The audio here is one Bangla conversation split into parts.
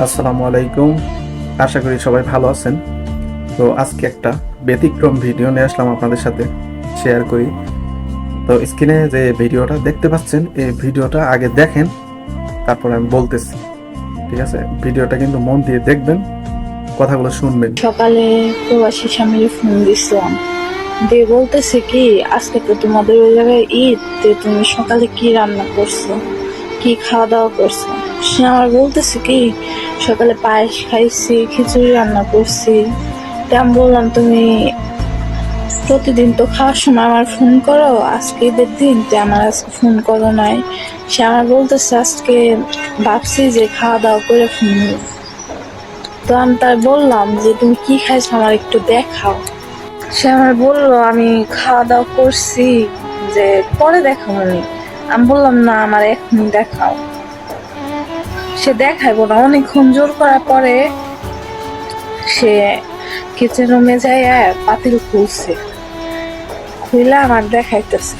আসসালামু আলাইকুম। আশা করি সবাই ভালো আছেন। তো আজকে একটা ব্যতিক্রম ভিডিও নিয়ে আসলাম আপনাদের সাথে শেয়ার করি। তো স্ক্রিনে যে ভিডিওটা দেখতে পাচ্ছেন, এই ভিডিওটা আগে দেখেন, তারপর আমি বলতেছি। ঠিক আছে? ভিডিওটা কিন্তু মন দিয়ে দেখবেন, কথাগুলো শুনবেন। সকালে প্রবাসী স্বামীর ফোন দিছিলাম। দিয়ে বলতেছে কি, আজকে তো তোমাদের ওই জায়গায় ঈদ তুমি সকালে কি রান্না করছ? কি খাওয়া দাওয়া করছে? সে আমার বলতেছে কি, সকালে পায়েস খাইছি, খিচুড়ি রান্না করছি। তা আমি বললাম, তুমি প্রতিদিন তো খাওয়ার সময় আমার ফোন করো, আজকে ঈদের দিন, তো আমার আজকে ফোন করো নাই। সে আমার বলতেছে, আজকে ভাবছি যে খাওয়া দাওয়া করে ফোন তো আমি তার বললাম যে, তুমি কি খাইছো আমার একটু দেখাও। সে আমার বলল, আমি খাওয়া দাওয়া করছি যে পরে দেখাও আমি। আমি বললাম, না, আমার এখনই দেখাও। সে দেখাইবো না। অনেকক্ষণ জোর করার পরে সে কিচেন রুমে যায় পাতিল খুলছে। খুলে আমার দেখাইতেছে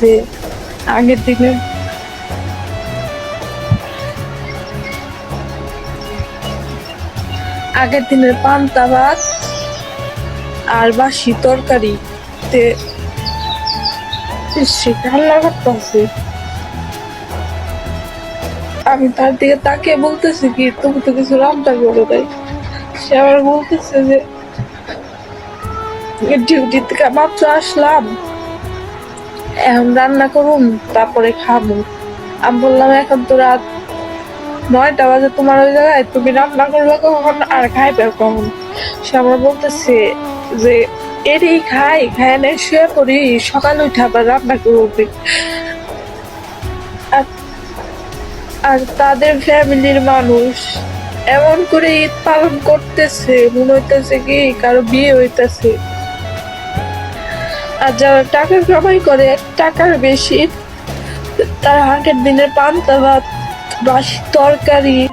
যে আগের দিনে আগের দিনের পান্তা ভাত আর বাসি তরকারি করতেছি আমি তার দিকে তাকিয়ে বলতেছি কি, তুমি তো কিছু রান্না করে দেয় সে আবার বলতেছে যে ডিউটি থেকে মাত্র আসলাম। এখন রান্না করুন, তারপরে খাব। আমি বললাম, এখন তো রাত নয়টা বাজে, তোমার ওই জায়গায় তুমি রান্না করবে কখন আর খাইবে কখন? সে আমার বলতেছে যে এরই খাই না শুয়ে পড়ি, সকালে উঠে আবার রান্না করবে। আর- তাদের ফ্যামিলির মানুষ এমন করে ঈদ পালন করতেছে, মনে হইতেছে কি কারও বিয়ে হইতেছে। আর যারা টাকা কামাই করে, টাকার বেশি, তার আগের দিনের পান্তা ভাত, বাসি, তরকারি।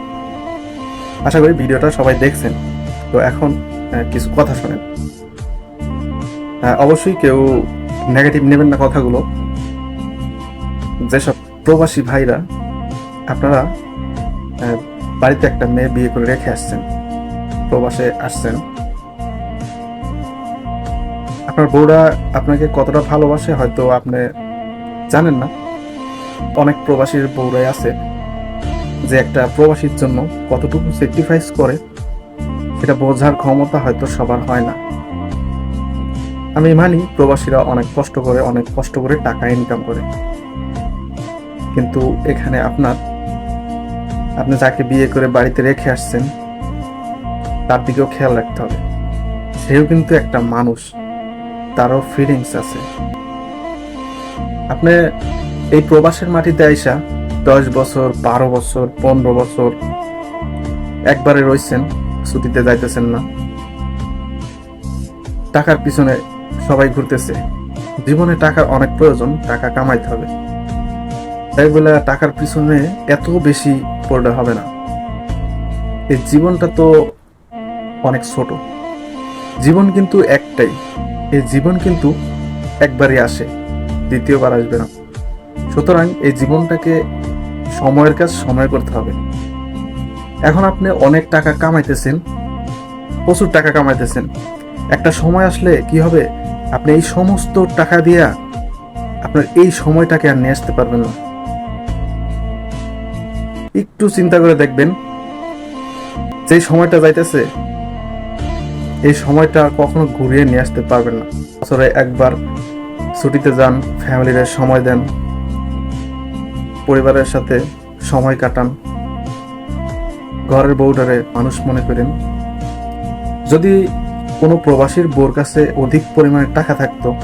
আশা করি ভিডিওটা সবাই দেখছেন। তো এখন কিছু কথা শোনেন। অবশ্যই কেউ নেগেটিভ নেবেন না কথাগুলো। যেসব প্রবাসী ভাইরা আপনারা বাড়িতে একটা মেয়ে বিয়ে করে রেখে আসছেন, প্রবাসে আসছেন, আপনার বউরা আপনাকে কতটা ভালোবাসে হয়তো আপনি জানেন না। অনেক প্রবাসীর বউরাই আছে যে একটা প্রবাসীর জন্য কতটুকু স্যাক্রিফাইস করে, সেটা বোঝার ক্ষমতা হয়তো সবার হয় না। আমি মানি প্রবাসীরা অনেক কষ্ট করে, অনেক কষ্ট করে টাকা ইনকাম করে। কিন্তু এখানে আপনার, আপনি যাকে বিয়ে করে বাড়িতে রেখে আসছেন, তার দিকেও খেয়াল রাখতে হবে। সেও কিন্তু একটা মানুষ, তারও ফিলিংস আছে। আপনি এই প্রবাসের মাটিতে আইসা দশ বছর, বারো বছর, পনেরো বছর একবারে রইছেন, ছুটিতে যাইতেছেন না। টাকার পিছনে সবাই ঘুরতেছে। জীবনে টাকার অনেক প্রয়োজন, টাকা কামাইতে হবে। তাই বলে টাকার পিছনে এত বেশি পড়লে হবে না। এই জীবনটা তো অনেক ছোট। জীবন কিন্তু একটাই। এই জীবন কিন্তু একবারই আসে, দ্বিতীয়বার আসবে না। সুতরাং এই জীবনটাকে সময়ের কাজ সময় করতে হবে। এখন আপনি অনেক টাকা কামাইতেছেন, প্রচুর টাকা কামাইতেছেন। একটা সময় আসলে কি হবে? আপনি এই সমস্ত টাকা দিয়া আপনার এই সময়টাকে আর নিয়ে আসতে পারবেন না। একটু চিন্তা করে দেখবেন, যে সময়টা যাইতেছে, এই সময়টা কখনো ঘুরিয়ে নিয়ে আসতে পারবেন না। বছরে একবার ছুটিতে যান, ফ্যামিলির সময় দেন, পরিবারের সাথে সময় কাটান, ঘরের বউটারে মানুষ মনে করেন। যদি কোনো প্রবাসীর বউর কাছে অধিক পরিমাণে টাকা থাকতো,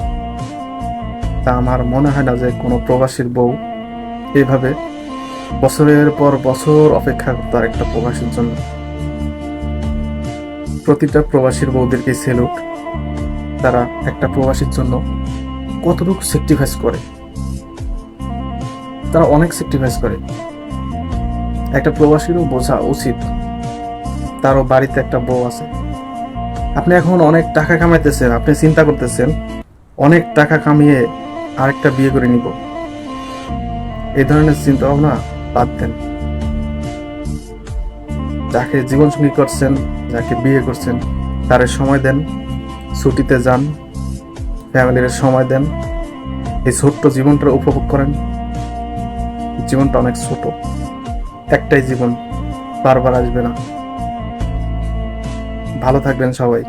তা আমার মনে হয় না যে কোনো প্রবাসীর বউ এইভাবে বছরের পর বছর অপেক্ষা করতো আর একটা প্রবাসীর জন্য। প্রতিটা প্রবাসীর বউদেরকে সেলুট তারা একটা প্রবাসীর জন্য কতটুকু স্যাক্রিফাইস করে? তারা অনেক স্যাক্রিফাইস করে। একটা প্রবাসীরও বোঝা উচিত। তারও বাড়িতে একটা বউ আছে। আপনি এখন অনেক টাকা কামাইতেছেন, আপনি চিন্তা করতেছেন, অনেক টাকা কামিয়ে আরেকটা বিয়ে করে নিব। এই ধরনের চিন্তা ভাবনা বাদ দেন। যাকে জীবনসঙ্গী করছেন, যাকে বিয়ে করছেন, তার সময় দেন, ছুটিতে যান, ফ্যামিলির সময় দেন, এই ছোট্ট জীবনটা উপভোগ করেন। জীবনটা অনেক ছোট। একটাই জীবন, বারবার আসবে না। ভালো থাকবেন সবাই।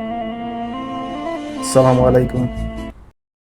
সালামু আলাইকুম।